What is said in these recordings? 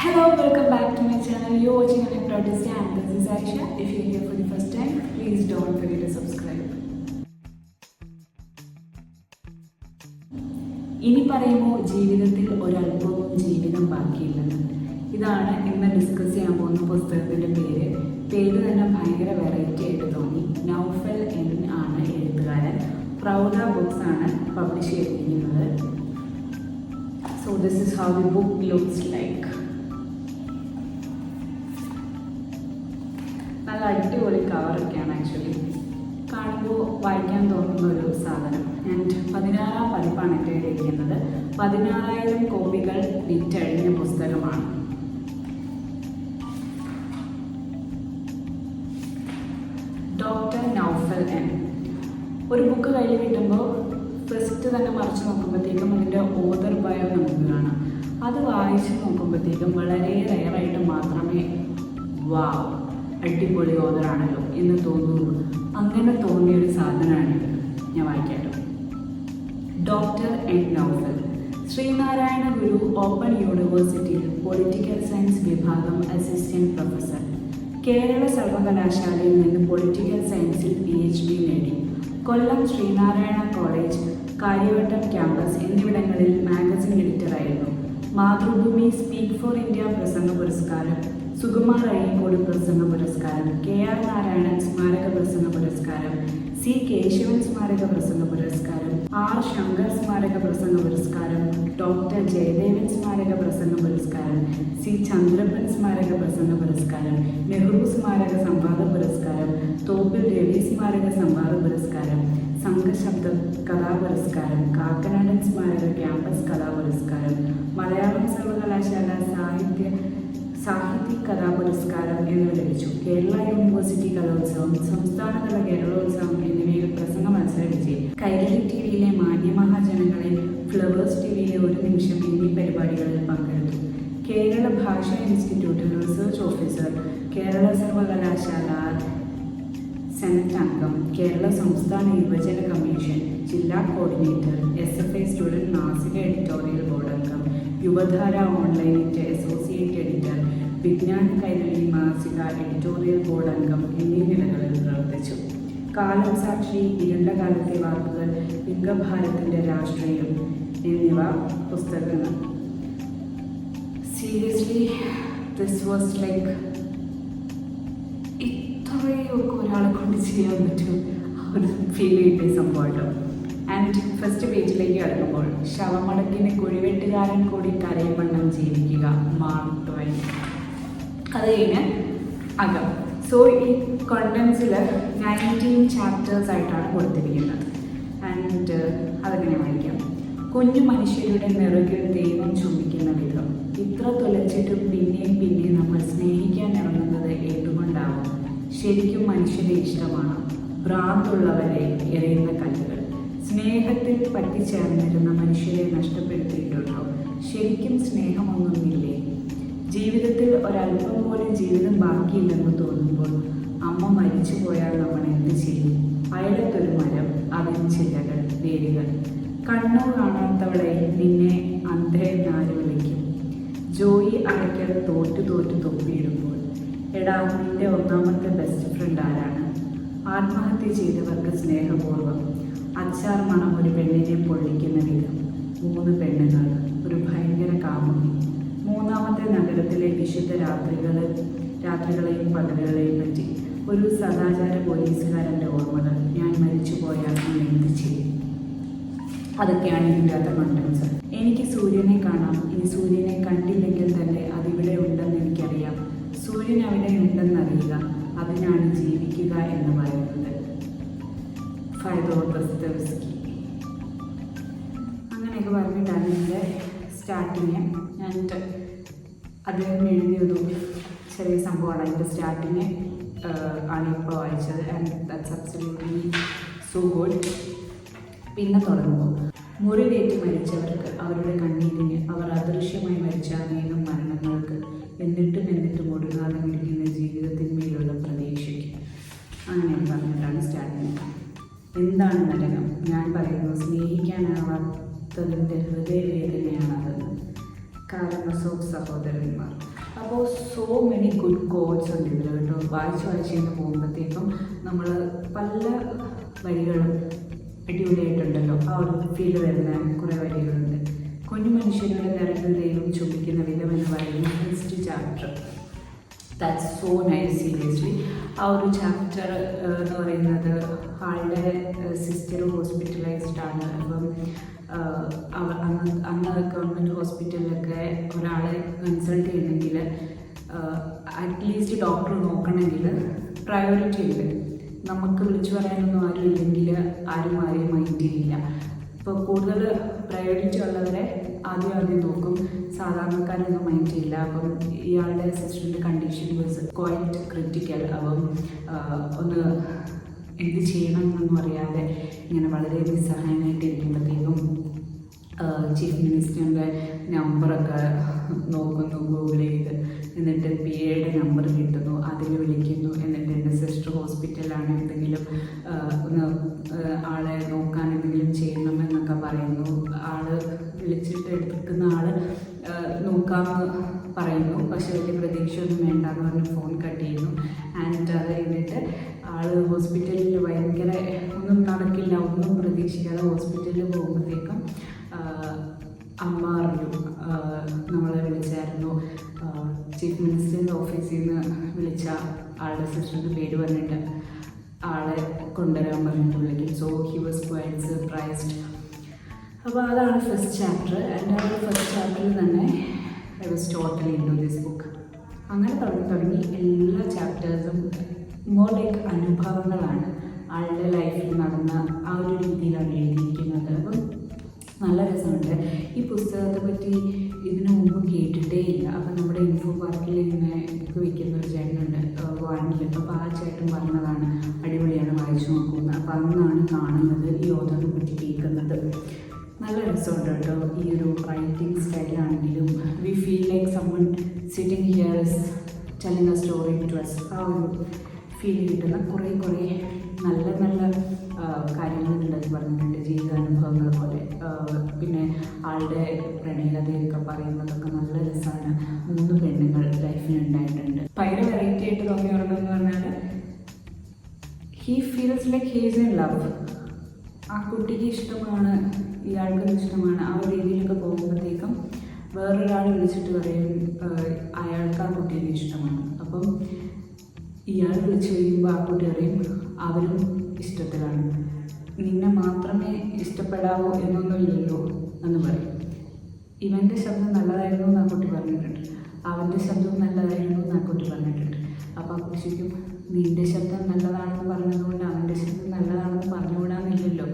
Hello, welcome back to my channel. You're watching an Protest and this is Aisha. If you're here for the first time, please don't forget to subscribe. ഇനി പറയുമോ ജീവിതത്തിൽ ഒരല്പവും ജീവിതം ബാക്കിയില്ലെന്ന് ഇതാണ് ഇന്ന് discuss ചെയ്യാൻ പോകുന്ന പുസ്തകത്തിന്റെ പേര്. പേര് തന്നെ ഭയങ്കര വെറൈറ്റി ആയിട്ട് തോന്നി. നൗഫൽ എൻ ആണ് എഴുത്തുകാരൻ. പ്രൗഡ ബുക്സ് ആണ് പബ്ലിഷ് ചെയ്തിരിക്കുന്നത്. So this is how the book looks like അടിപൊളി കവറൊക്കെയാണ് ആക്ച്വലി കാണുമ്പോൾ വായിക്കാൻ തോന്നുന്ന ഒരു സാധനം. ആൻഡ് പതിനാറാം പതിപ്പാണ് എന്റെ ഇരിക്കുന്നത് പതിനാറായിരം കോപ്പികൾ വിറ്റഴിഞ്ഞ പുസ്തകമാണ്. ഡോക്ടർ നൗഫൽ എൻ ഒരു ബുക്ക് കയ്യിൽ കിട്ടുമ്പോൾ ഫസ്റ്റ് തന്നെ മറിച്ച് നോക്കുമ്പോഴത്തേക്കും അതിന്റെ ഓതർ ബയോ നമുക്ക് കാണാം. അത് വായിച്ച് നോക്കുമ്പോഴത്തേക്കും വളരെ റയറായിട്ട് മാത്രമേ വാവ് അടിപൊളി ഓതറാണല്ലോ എന്ന് തോന്നുന്നു. അങ്ങനെ തോന്നിയ ഒരു സാധനമാണിത് ഞാൻ വായിക്കാട്ടോ. Doctor N Naufal Sreenarayana Guru open യൂണിവേഴ്സിറ്റിയിൽ പൊളിറ്റിക്കൽ സയൻസ് വിഭാഗം അസിസ്റ്റന്റ് പ്രൊഫസർ. കേരള സർവകലാശാലയിൽ നിന്ന് പൊളിറ്റിക്കൽ സയൻസിൽ പി എച്ച് ഡി നേടി. കൊല്ലം ശ്രീനാരായണ കോളേജ് കാര്യവട്ടം ക്യാമ്പസ് എന്നിവിടങ്ങളിൽ മാഗസിൻ എഡിറ്ററായിരുന്നു. മാതൃഭൂമി സ്പീക്ക് ഫോർ ഇന്ത്യ പ്രസംഗ പുരസ്കാരം സുകുമാർ അഴീക്കോട് പ്രസംഗ പുരസ്കാരം കെ ആർ നാരായണൻ സ്മാരക പ്രസംഗ പുരസ്കാരം സി കേശവൻ സ്മാരക പ്രസംഗ പുരസ്കാരം ആർ ശങ്കർ സ്മാരക പ്രസംഗ പുരസ്കാരം ഡോക്ടർ ജയദേവൻ സ്മാരക പ്രസംഗ പുരസ്കാരം സി ചന്ദ്രപ്പൻ സ്മാരക പ്രസംഗ പുരസ്കാരം നെഹ്റു സ്മാരക സംവാദ പുരസ്കാരം തോപ്പിൽ രവി സ്മാരക സംവാദ പുരസ്കാരം സംഘശബ്ദ കഥാപുരസ്കാരം കാക്കനാടൻ സ്മാരക ക്യാമ്പസ് കലാ പുരസ്കാരം മലയാളം സർവകലാശാല സാഹിത്യ സാഹിത്യ കലാപുരസ്കാരം എന്നിവ ലഭിച്ചു. കേരള യൂണിവേഴ്സിറ്റി കലോത്സവം സംസ്ഥാനതല കേരളോത്സവം എന്നിവയിൽ പ്രസംഗ മത്സരം വിജയി. കൈരളി ടി വിയിലെ മാന്യമഹാജനങ്ങളെ ഫ്ലവേഴ്സ് ടി വിയിലെ ഒരു നിമിഷം എന്നീ പരിപാടികളിൽ പങ്കെടുത്തു. കേരള ഭാഷാ ഇൻസ്റ്റിറ്റ്യൂട്ടിൽ റിസർച്ച് ഓഫീസർ കേരള സർവകലാശാല സെനറ്റ് അംഗം കേരള സംസ്ഥാന യുവജന കമ്മീഷൻ ജില്ലാ coordinator S F I student മാസിക എഡിറ്റോറിയൽ ബോർഡ് അംഗം യുവധാര ഓൺലൈനിന്റെ അസോസിയേറ്റ് എഡിറ്റർ വിജ്ഞാൻ കൈരളി മാസിക എഡിറ്റോറിയൽ ബോർഡ് അംഗം എന്നീ നിലകളിൽ പ്രവർത്തിച്ചു. കാലം സാക്ഷി ഇരുണ്ട കാലത്തെ വാക്കുകൾ ലിംഗഭാരത്തിന്റെ രാഷ്ട്രീയം എന്നിവ പുസ്തകങ്ങൾ. സീരിയസ്ലി ദിസ് വാസ് ലൈക്ക് ഇത്രയൊക്കെ ഒരാളെ കൊണ്ട് ചെയ്യാൻ പറ്റും. ഒരു ഫീൽ കിട്ടിയ സംഭവമായിട്ടോ ആൻഡ് ഫസ്റ്റ് പേജിലേക്ക് കിടക്കുമ്പോൾ ശവമടക്കിന് കുഴിവെട്ടുകാരൻ കൂടി കരയവണ്ണം ജീവിക്കുക. ട്വൈൻ അത് കഴിഞ്ഞ് അകം. സോ ഈ കോണ്ടൻസിൽ നയന്റീൻ ചാപ്റ്റേഴ്സ് ആയിട്ടാണ് കൊടുത്തിരിക്കുന്നത്. ആൻഡ് അതങ്ങനെ വായിക്കാം? കുഞ്ഞു മനുഷ്യരുടെ നിറകിൽ ദൈവം ചുമിക്കുന്ന വിധം. ഇത്ര തുലച്ചിട്ടും പിന്നെയും പിന്നെയും നമ്മൾ സ്നേഹിക്കാൻ ഇറങ്ങുന്നത് എന്തുകൊണ്ടാവും? ശരിക്കും മനുഷ്യരെ ഇഷ്ടമാണ്. ഭ്രാന്തുള്ളവരെ എറിയുന്ന കല്ലുകൾ. സ്നേഹത്തിൽ പറ്റിച്ചേർന്നിരുന്ന മനുഷ്യരെ നഷ്ടപ്പെടുത്തിയിട്ടുണ്ടോ? ശരിക്കും സ്നേഹമൊന്നുമില്ലേ? ജീവിതത്തിൽ ഒരല്പം പോലും ജീവിതം ബാക്കിയില്ലെന്ന് തോന്നുമ്പോൾ അമ്മ മരിച്ചു പോയാൽ നമ്മൾ എന്ത് ചെയ്യും? അയലത്തൊരു മരം അതിന് ചില്ലകൾ വേരുകൾ. കണ്ണു കാണാത്തവളെ നിന്നെ അന്ധയെന്നാര് വിളിക്കും? ജോയി അടയ്ക്കൽ തോറ്റു തോറ്റു തൊപ്പിയിടുമ്പോൾ എടാ നിന്റെ ഒന്നാമത്തെ ബെസ്റ്റ് ഫ്രണ്ട് ആരാണ്? ആത്മഹത്യ ചെയ്തവർക്ക് സ്നേഹപൂർവം അച്ചാർ മണം ഒരു പെണ്ണിനെ പൊള്ളിക്കുന്ന വിധം. മൂന്ന് പെണ്ണുങ്ങൾ ഒരു ഭയങ്കര കാമുകി. മൂന്നാമത്തെ നഗരത്തിലെ വിശുദ്ധ രാത്രികൾ രാത്രികളെയും പകലുകളെയും പറ്റി. ഒരു സദാചാര പോലീസുകാരന്റെ ഓർമ്മകൾ. ഞാൻ മരിച്ചു പോയാൽ ഞാൻ എന്ത് ചെയ്യും? അതൊക്കെയാണ് ഇതിന്റെ അകത്തെ കണ്ടൻസ് എനിക്ക് സൂര്യനെ കാണാം. ഇനി സൂര്യനെ കണ്ടില്ലെങ്കിൽ തന്നെ അതിവിടെ ഉണ്ടെന്ന് എനിക്കറിയാം. സൂര്യൻ അവിടെ ഉണ്ടെന്നറിയുക അതിനാണ് ജീവിക്കുക എന്ന് പറയുന്നത്. ഫൈദോ ദസ്തവസ്കി അങ്ങനെയൊക്കെ പറഞ്ഞിട്ടാണ് എന്റെ സ്റ്റാർട്ടിങ് ഞാൻ അദ്ദേഹം എഴുതിയതും ചെറിയ സംഭവമാണ്. അതിന്റെ സ്റ്റാർട്ടിങ് ആണ് ഇപ്പോൾ വായിച്ചത്. And that's absolutely so good പിന്നെ തുടങ്ങുമ്പോൾ മുറിവേറ്റ് മരിച്ചവർക്ക് അവരുടെ കണ്ണീരിന് അവർ അദൃശ്യമായി മരിച്ച അനേകം മരണങ്ങൾക്ക് എന്നിട്ടും എന്നിട്ടും ഒടുങ്ങാതെ മിടിക്കുന്ന ജീവിതത്തിന്മേലുള്ള പ്രതീക്ഷയ്ക്ക്. അങ്ങനെ പറഞ്ഞിട്ടാണ് സ്റ്റാർട്ടിങ്. എന്താണ് നരകം? ഞാൻ പറയുന്നു സ്നേഹിക്കാനാവാത്തതിന്റെ ഹൃദയവേദനയാണത്. കാരണം സോ സഹോദരന്മാർ. അപ്പോൾ സോ മെനി ഗുഡ് കോഡ്സ് ഉണ്ട് ഇതിൽ കേട്ടോ. വായിച്ച് വായിച്ച് കഴിഞ്ഞ് പോകുമ്പോഴത്തേക്കും നമ്മൾ പല വരികളും അടിപൊളിയായിട്ടുണ്ടല്ലോ. ആ ഒരു ഫീൽ വരുന്ന കുറേ വരികളുണ്ട്. കുഞ്ഞു മനുഷ്യരുടെ നിറഞ്ഞ ദൈവം ചുമിക്കുന്ന വിധം എന്ന് പറയുന്ന first chapter that's so nice seriously ആ ഒരു ചാപ്റ്റർ എന്ന് പറയുന്നത് ആളുടെ സിസ്റ്റർ ഹോസ്പിറ്റലൈസ്ഡ് ആണ്. അപ്പം അന്ന് അന്ന് ഗവൺമെന്റ് ഹോസ്പിറ്റലിലൊക്കെ ഒരാളെ കൺസൾട്ട് ചെയ്യണമെങ്കിൽ അറ്റ്ലീസ്റ്റ് ഡോക്ടർ നോക്കണമെങ്കിൽ പ്രയോറിറ്റി ഉണ്ട്. നമുക്ക് വിളിച്ചു പറയാനൊന്നും ആരും ഇല്ലെങ്കിൽ ആരും ആരെയും മൈൻഡ് ചെയ്യില്ല. ഇപ്പോൾ കൂടുതൽ പ്രയോറിറ്റി ഉള്ളവരെ ആദ്യം ആദ്യം നോക്കും. സാധാരണക്കാരൊന്നും മൈൻഡ് ചെയ്യില്ല. അപ്പം ഇയാളുടെ സിസ്റ്ററിന്റെ കണ്ടീഷൻ വാസ് ക്വൈറ്റ് ക്രിറ്റിക്കൽ അപ്പം ഒന്ന് എന്ത് ചെയ്യണം എന്നൊന്നും അറിയാതെ ഇങ്ങനെ വളരെ നിസ്സഹായമായിട്ട് ഇരിക്കുമ്പോഴത്തേക്കും ചീഫ് മിനിസ്റ്ററിന്റെ നമ്പറൊക്കെ നോക്കുന്നു ഗൂഗിൾ ചെയ്ത്. എന്നിട്ട് പി എയുടെ നമ്പർ കിട്ടുന്നു അതിൽ വിളിക്കുന്നു എന്നിട്ട് എന്റെ സിസ്റ്റർ ഹോസ്പിറ്റലാണ് എന്തെങ്കിലും ഒന്ന് ആളെ നോക്കാൻ എന്തെങ്കിലും ചെയ്യണം എന്നൊക്കെ പറയുന്നു. ആൾ വിളിച്ചിട്ട് എടുക്കുന്ന ആൾ നോക്കാമെന്ന് പറയുന്നു. പക്ഷെ വലിയ പ്രതീക്ഷയൊന്നും വേണ്ട എന്ന് പറഞ്ഞ് ഫോൺ കട്ട് ചെയ്യുന്നു. ആൻഡ് അത് കഴിഞ്ഞിട്ട് ആൾ ഹോസ്പിറ്റലിൽ ഭയങ്കര ഒന്നും നടക്കില്ല ഒന്നും പ്രതീക്ഷിക്കാതെ ഹോസ്പിറ്റലിൽ പോകുമ്പോഴത്തേക്കും അമ്മ അറിഞ്ഞു. നമ്മളെ വിളിച്ചായിരുന്നു. ചീഫ് മിനിസ്റ്ററിന്റെ ഓഫീസിൽ നിന്ന് വിളിച്ച ആളുടെ സിസ്റ്ററിന്റെ പേര് പറഞ്ഞിട്ട് ആളെ കൊണ്ടുവരാൻ പറഞ്ഞിട്ട് വിളിക്കും. So he was quite surprised അപ്പോൾ അതാണ് ഫസ്റ്റ് ചാപ്റ്റർ എന്റെ ആ ഫസ്റ്റ് ചാപ്റ്ററിൽ തന്നെ I was totally in this book അങ്ങനെ തുടങ്ങി തുടങ്ങി എല്ലാ ചാപ്റ്റേഴ്സും മോർ ലൈക്ക് അനുഭവങ്ങളാണ് ആളുടെ ലൈഫിൽ നടന്ന ആ ഒരു രീതിയിലാണ് എഴുതിയിരിക്കുന്നത്. അപ്പം നല്ല രസമുണ്ട്. ഈ പുസ്തകത്തെ പറ്റി അപ്പം നമ്മുടെ ഇൻഫോ പാർക്കിൽ ഇങ്ങനെ ബുക്ക് വയ്ക്കുന്ന ഒരു ചേട്ടനുണ്ട്. വാണിൽ അപ്പോൾ ആ ചേട്ടൻ പറഞ്ഞതാണ് അടിപൊളിയാണ് വായിച്ചു നോക്കുന്നത് അപ്പോൾ അന്നാണ് കാണുന്നത് ഈ ഓതറിനെ പറ്റി കേൾക്കുന്നത്. നല്ല രസമുണ്ട് കേട്ടോ. ഈ ഒരു writing സ്റ്റൈലാണെങ്കിലും we feel like someone sitting here's telling a story to us ആ ഒരു ഫീൽ കിട്ടുന്ന കുറേ കുറേ നല്ല നല്ല കാര്യങ്ങൾ ഇതിനകത്ത് പറഞ്ഞിട്ടുണ്ട് ജീവിതാനുഭവങ്ങൾ പോലെ പിന്നെ ആളുടെ പ്രണയകഥയൊക്കെ പറയുന്നതൊക്കെ നല്ല രസമാണ്. മൂന്ന് പെണ്ണുങ്ങൾ ലൈഫിൽ ഉണ്ടായിട്ടുണ്ട് ഭയങ്കര വെറൈറ്റി ആയിട്ട് തോന്നിയ ഒരെണ്ണം എന്ന് പറഞ്ഞാൽ he feels like he's in love ആ കുട്ടിക്ക് ഇഷ്ടമാണ് ഇയാൾക്കും ഇഷ്ടമാണ്. ആ ഒരു രീതിയിലൊക്കെ പോകുമ്പോഴത്തേക്കും വേറൊരാൾ വിളിച്ചിട്ട് പറയും അയാൾക്ക് ആ കുട്ടീനെ ഇഷ്ടമാണ്. അപ്പം ഇയാൾ വിളിച്ചു കഴിയുമ്പോൾ ആ കുട്ടി പറയും അവരും ഇഷ്ടത്തിലാണ്. നിന്നെ മാത്രമേ ഇഷ്ടപ്പെടാവൂ എന്നൊന്നുമില്ലല്ലോ എന്ന് പറയും. ഇവന്റെ ശബ്ദം നല്ലതായിരുന്നു എന്ന് ആ കുട്ടി പറഞ്ഞിട്ടുണ്ട്. അവന്റെ ശബ്ദം നല്ലതായിരുന്നു എന്ന് ആ കുട്ടി പറഞ്ഞിട്ടുണ്ട്. അപ്പോൾ ആ കുട്ടി ചോദിക്കും നിന്റെ ശബ്ദം നല്ലതാണെന്ന് പറഞ്ഞതുകൊണ്ട് അവന്റെ ശബ്ദം നല്ലതാണെന്ന് പറഞ്ഞുകൂടാന്നില്ലല്ലോ?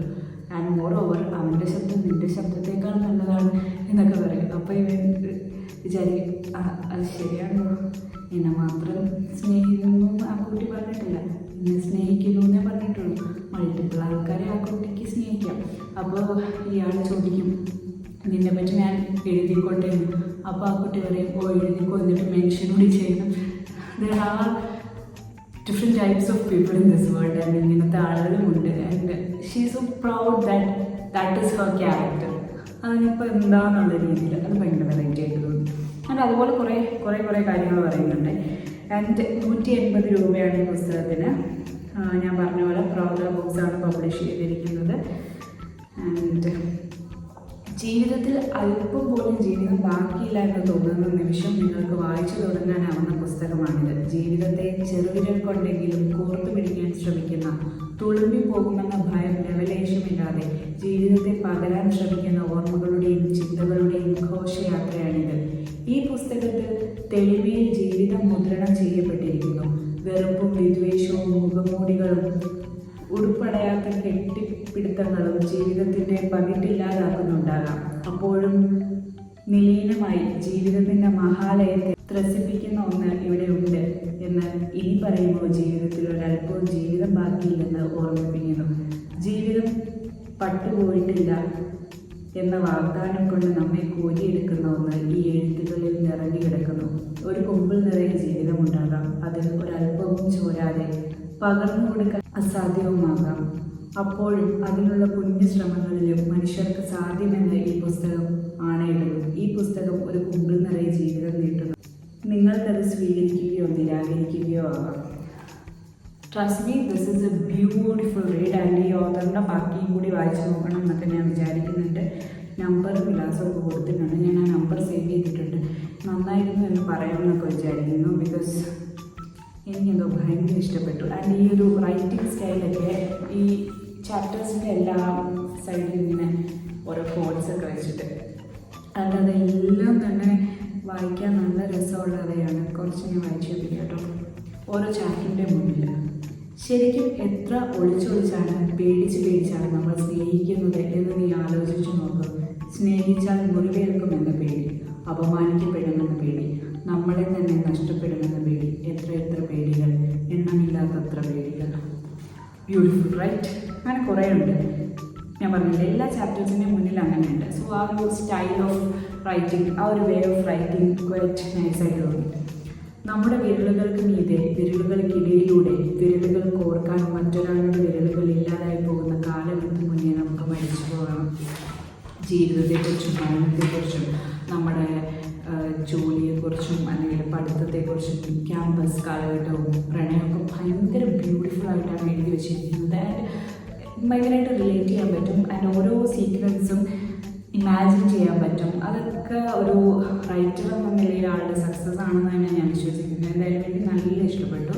ആൻഡ് മോർ ഓവർ അവന്റെ ശബ്ദം നിന്റെ ശബ്ദത്തേക്കാൾ നല്ലതാണ് എന്നൊക്കെ പറയും. അപ്പോൾ ഇവൻ വിചാരി അത് ശരിയാണോ? എന്നെ മാത്രം സ്നേഹിക്കുന്നു ആ കുട്ടി പറഞ്ഞിട്ടില്ല. എന്നെ സ്നേഹിക്കുന്നു അപ്പോൾ ഇയാൾ ചോദിക്കും നിന്നെ പറ്റി ഞാൻ എഴുതിക്കോട്ടെ അപ്പോൾ ആ കുട്ടി പറയും ഓ എഴുതിക്കോ എന്നിട്ട് മെൻഷൻ കൂടി ചെയ്യണം. There are different types of people in this world and ഇങ്ങനത്തെ ആളുകളുമുണ്ട്. And she so proud that that is her character അതിനിപ്പോൾ എന്താണെന്നുള്ള രീതിയിൽ അത് ഭയങ്കര വെറൈറ്റി ആയിട്ട് ആൻഡ് അതുപോലെ കുറേ കുറേ കുറേ കാര്യങ്ങൾ പറയുന്നുണ്ട്. ആൻഡ് നൂറ്റി എൺപത് രൂപയാണ് ഈ പുസ്തകത്തിന് ഞാൻ പറഞ്ഞ പോലെ പ്രൗഡ ബുക്സാണ് പബ്ലിഷ് ചെയ്തിരിക്കുന്നത്. ആൻഡ് ജീവിതത്തിൽ അല്പം പോലും ജീവിതം ബാക്കിയില്ല എന്ന് തോന്നുന്ന നിമിഷം നിങ്ങൾക്ക് വായിച്ചു തുടങ്ങാനാവുന്ന പുസ്തകമാണിത്. ജീവിതത്തെ ചെറുവിരൽ കൊണ്ടെങ്കിലും കോർത്തു പിടിക്കാൻ ശ്രമിക്കുന്ന തുളുമ്പി പോകുമെന്ന ഭയം ലവലേശമില്ലാതെ ജീവിതത്തെ പകരാൻ ശ്രമിക്കുന്ന ഓർമ്മകളുടെയും ചിന്തകളുടെയും ഘോഷയാത്രയാണിത്. ഈ പുസ്തകത്തിൽ തെളിമയിൽ ജീവിതം മുദ്രണം ചെയ്യപ്പെട്ടിരിക്കുന്നു. വെറുപ്പും വിദ്വേഷവും മുഖമൂടികളും ഉടുപ്പടയാത്ത കെട്ടിപ്പിടുത്തങ്ങളും ജീവിതത്തിന്റെ പകിട്ടില്ലാതാക്കുന്നുണ്ടാകാം. അപ്പോഴും നിലീനമായി ജീവിതത്തിന്റെ മഹാലയത്തെ ത്രസിപ്പിക്കുന്ന ഒന്ന് ഇവിടെ ഉണ്ട് എന്ന് ഇനി പറയുമ്പോൾ ജീവിതത്തിൽ ഒരല്പവും ജീവിതം ബാക്കിയില്ലെന്ന് ഓർമ്മിപ്പിക്കുന്നു. ജീവിതം പട്ടുപോയിട്ടില്ല എന്ന വാഗ്ദാനം കൊണ്ട് നമ്മെ കോരിയെടുക്കുന്ന ഒന്ന് ഈ എഴുത്തുകളിൽ നിറഞ്ഞു കിടക്കുന്നു. ഒരു കൊമ്പിൽ നിറയെ ജീവിതമുണ്ടാകാം അതിൽ ഒരല്പവും ചോരാതെ പകർന്നു കൊടുക്കാൻ അസാധ്യവുമാകാം. അപ്പോഴും അതിനുള്ള പുണ്യശ്രമങ്ങളിലും മനുഷ്യർക്ക് സാധ്യമെന്ന് ഈ പുസ്തകം ആണയിടുന്നു ഈ പുസ്തകം ഒരു കുമ്പിൾ നിറയെ ജീവിതം നീട്ടുന്നു. നിങ്ങൾക്കത് സ്വീകരിക്കുകയോ നിരാകരിക്കുകയോ ആവാം. Trust me this is a beautiful read and ഈ ഓതറിന്റെ ബാക്കിയും കൂടി വായിച്ചു നോക്കണം എന്നൊക്കെ ഞാൻ വിചാരിക്കുന്നുണ്ട്. നമ്പർ വിലാസമൊക്കെ കൊടുത്തിട്ടുണ്ട്. ഞാൻ ആ നമ്പർ സേവ് ചെയ്തിട്ടുണ്ട്. നന്നായിരുന്നു എന്ന് പറയാമെന്നൊക്കെ വിചാരിക്കുന്നു ബിക്കോസ് എനിക്കെന്തോ ഭയങ്കര ഇഷ്ടപ്പെട്ടു. ആൻഡ് ഈ ഒരു റൈറ്റിംഗ് സ്റ്റൈലൊക്കെ ഈ ചാപ്റ്റേഴ്സിന്റെ എല്ലാ സൈഡിലും ഇങ്ങനെ ഓരോ കോഡ്സ് ഒക്കെ വെച്ചിട്ട്. അല്ലാതെ എല്ലാം തന്നെ വായിക്കാൻ നല്ല രസമുള്ളവയാണ്. കുറച്ച് ഞാൻ വായിച്ചു നോക്കി കേട്ടോ. ഓരോ ചാപ്റ്ററിന്റെ മുന്നിൽ ശരിക്കും എത്ര ഒളിച്ചൊളിച്ചാണ് പേടിച്ച് പേടിച്ചാണ് നമ്മൾ സ്നേഹിക്കുന്നത് എന്ന് നീ ആലോചിച്ചു നോക്ക്. സ്നേഹിച്ചാൽ മുറിവേൽക്കുമെന്ന പേടി അപമാനിക്കപ്പെടുമെന്ന പേടി നമ്മളെ തന്നെ നഷ്ടപ്പെടുമെന്ന പേടി എത്ര എത്ര പേടികൾ എണ്ണമില്ലാത്തത്ര പേടികൾ. ബ്യൂട്ടിഫുൾ റൈറ്റ് അങ്ങനെ കുറേ ഉണ്ട് ഞാൻ പറഞ്ഞില്ല എല്ലാ ചാപ്റ്റേഴ്സിന്റെ മുന്നിൽ അങ്ങനെയുണ്ട്. സോ ആ ഒരു സ്റ്റൈൽ ഓഫ് റൈറ്റിംഗ് ആ ഒരു വേ ഓഫ് റൈറ്റിംഗ് കുറച്ച് നൈസായിട്ട് തോന്നി. നമ്മുടെ വിരലുകൾക്ക് മീതെ വിരലുകൾക്കിടയിലൂടെ വിരലുകൾ കോർക്കാൻ മറ്റൊരാളുടെ വിരലുകൾ ഇല്ലാതായി പോകുന്ന കാലമെന്ന് മുന്നേ നമുക്ക് മരിച്ചു പോകണം ജീവിതത്തെക്കുറിച്ചും മരണത്തെക്കുറിച്ചും നമ്മുടെ ജോലിയെക്കുറിച്ചും അല്ലെങ്കിൽ പഠിത്തത്തെക്കുറിച്ചും ക്യാമ്പസ് കാലഘട്ടവും പ്രണയമൊക്കെ ഭയങ്കര ബ്യൂട്ടിഫുൾ ആയിട്ടാണ് എഴുതി വെച്ചിരിക്കുന്നത്. ആൻഡ് ഭയങ്കരമായിട്ട് റിലേറ്റ് ചെയ്യാൻ പറ്റും. ആൻഡ് ഓരോ സീക്വൻസും ഇമാജിൻ ചെയ്യാൻ പറ്റും. അതൊക്കെ ഒരു റൈറ്റർ എന്ന നിലയിൽ ആളുടെ സക്സസ് ആണെന്നാണ് ഞാൻ വിശ്വസിക്കുന്നത്. എന്തായാലും എനിക്ക് നല്ല ഇഷ്ടപ്പെട്ടു.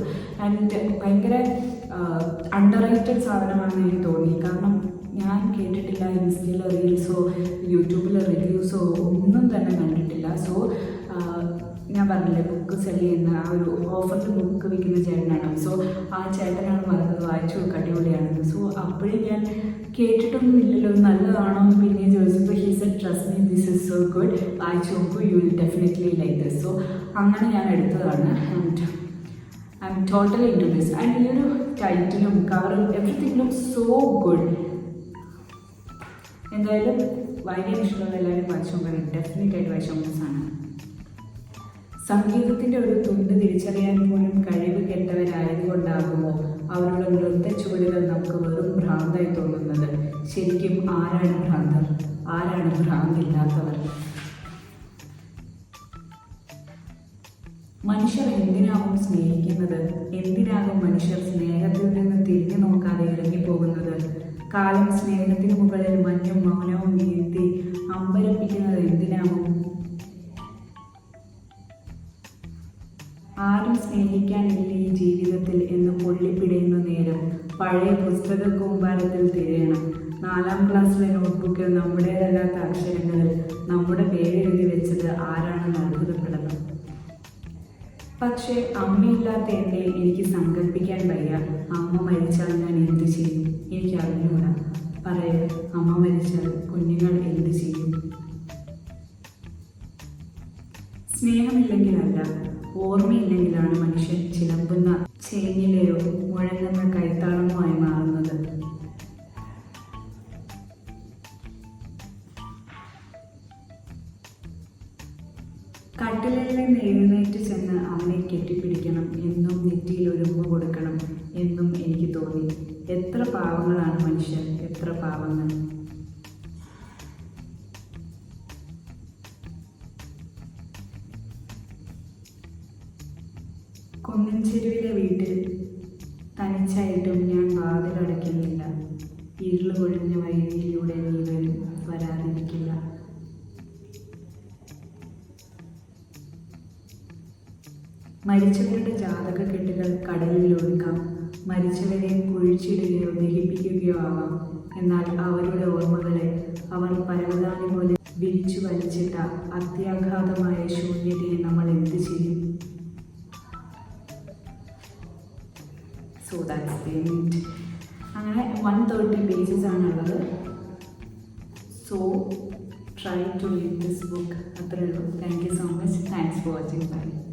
ആൻഡ് ഭയങ്കര അണ്ടർ റേറ്റഡ് സാധനമാണെന്ന് എനിക്ക് തോന്നി. കാരണം ഞാൻ കേട്ടിട്ടില്ല ഇൻസ്റ്റയിലോ റീൽസോ യൂട്യൂബിലെ റിവ്യൂസോ ഒന്നും തന്നെ കണ്ടിട്ടില്ല. സോ ഞാൻ പറഞ്ഞില്ലേ ബുക്ക് സെൽ ചെയ്യുന്ന ആ ഒരു ഓഫറിൽ ബുക്ക് വിൽക്കുന്ന ചേട്ടനാണ് സോ ആ ചേട്ടനാണ് പറഞ്ഞത് വായിച്ചു നോക്ക് അടിപൊളിയാണെന്ന്. സോ അപ്പോഴും ഞാൻ കേട്ടിട്ടൊന്നും ഇല്ലല്ലോ നല്ലതാണോ പിന്നെ ചോദിച്ചപ്പോൾ he a trust me this is so good വായിച്ചു നോക്കൂ you will definitely like this so അങ്ങനെ ഞാൻ എടുത്തതാണ്. And I'm totally into this and ഈ ഒരു ടൈറ്റിലും കവറും എവറിത്തിങ് ലുക്ക് സോ ഗുഡ് എന്തായാലും വായിക്കാൻ ഇഷ്ടമുള്ള എല്ലാവരും വായിച്ചു നോക്കണം. ഡെഫിനറ്റ് ആയിട്ട് വായിച്ചു നോക്കുന്ന സാധനം സംഗീതത്തിന്റെ ഒരു തുണ്ട് തിരിച്ചറിയാൻ പോലും കഴിവ് കെട്ടവരായതുകൊണ്ടാകുമോ അവരുടെ നൃത്ത ചുവടുകൾ നമുക്ക് വെറും ഭ്രാന്തായി തോന്നുന്നത്? ശരിക്കും ആരാണ് ഭ്രാന്തർ? ആരാണ് ഭ്രാന്തില്ലാത്തവർ? മനുഷ്യർ എന്തിനാവും സ്നേഹിക്കുന്നത്? എന്തിനാകും മനുഷ്യർ സ്നേഹത്തിൽ നിന്ന് തിരിഞ്ഞു നോക്കാതെ ഇറങ്ങിപ്പോകുന്നത്? കാലം സ്നേഹത്തിന് മുകളിൽ മഞ്ഞും മൗനവും വീഴ്ത്തി അമ്പരപ്പിക്കുന്നത് എന്തിനാവും ആരും സ്നേഹിക്കാനില്ല ഈ ജീവിതത്തിൽ എന്ന് പൊള്ളിപ്പിടയുന്ന നേരം. പഴയ പുസ്തക കൂമ്പാരത്തിൽ തിരയണം. നാലാം ക്ലാസ്സിലെ നോട്ട്ബുക്കിൽ നമ്മുടേതല്ലാത്ത അക്ഷരങ്ങളിൽ നമ്മുടെ പേരെഴുതി വെച്ചത് ആരാണെന്ന് അത്ഭുതപ്പെടണം. പക്ഷേ അമ്മയില്ലാത്ത എന്നെ എനിക്ക് സങ്കല്പിക്കാൻ വയ്യ. അമ്മ മരിച്ചാൽ ഞാൻ എന്ത് ചെയ്യും? എനിക്ക് അറിഞ്ഞുകൂടാ പറയൂ അമ്മ മരിച്ചാൽ കുഞ്ഞുങ്ങൾ എന്ത് ചെയ്യും? സ്നേഹമില്ലെങ്കിലല്ല. ഓർമ്മയില്ലെങ്കിലാണ് മനുഷ്യൻ ചിലമ്പുന്ന ചേഞ്ഞിലെയോ മുഴങ്ങുന്ന കൈത്താളമോ ആയി മാറുന്നത്. കട്ടിലിൽ നിന്ന് എഴുന്നേറ്റ് ചെന്ന് അമ്മയെ കെട്ടിപ്പിടിക്കണം എന്നും നെറ്റിയിൽ ഒരു ഉമ്മ കൊടുക്കണം എന്നും എനിക്ക് തോന്നി. എത്ര പാവങ്ങളാണ് മനുഷ്യർ എത്ര പാവങ്ങൾ. കുന്നൻചെരുവിലെ വീട്ടിൽ തനിച്ചായിട്ടും ഞാൻ വാതിലടയ്ക്കുന്നില്ല. ഇരുൾ കൊഴിഞ്ഞ വഴിയിലൂടെ നീ വരും വരാതിരിക്കില്ല. മരിച്ചവരുടെ ജാതക കെട്ടുകൾ കടലിൽ ഒഴുക്കാം. മരിച്ചവരെ കുഴിച്ചിടുകയോ ദഹിപ്പിക്കുകയോ ആവാം. എന്നാൽ അവരുടെ ഓർമ്മകളെ അവർ പരവതാനി പോലെ വിരിച്ചു വലിച്ചിട്ട അത്യാഘാതമായ ശൂന്യതയെ നമ്മൾ എന്ത് ചെയ്യും? സോ ദാറ്റ്സ് ദ അങ്ങനെ വൺ തേർട്ടി പേജസ് ആണുള്ളത്. So try to read this book അത്രയേ ഉള്ളൂ. Thank you so much thanks for watching bye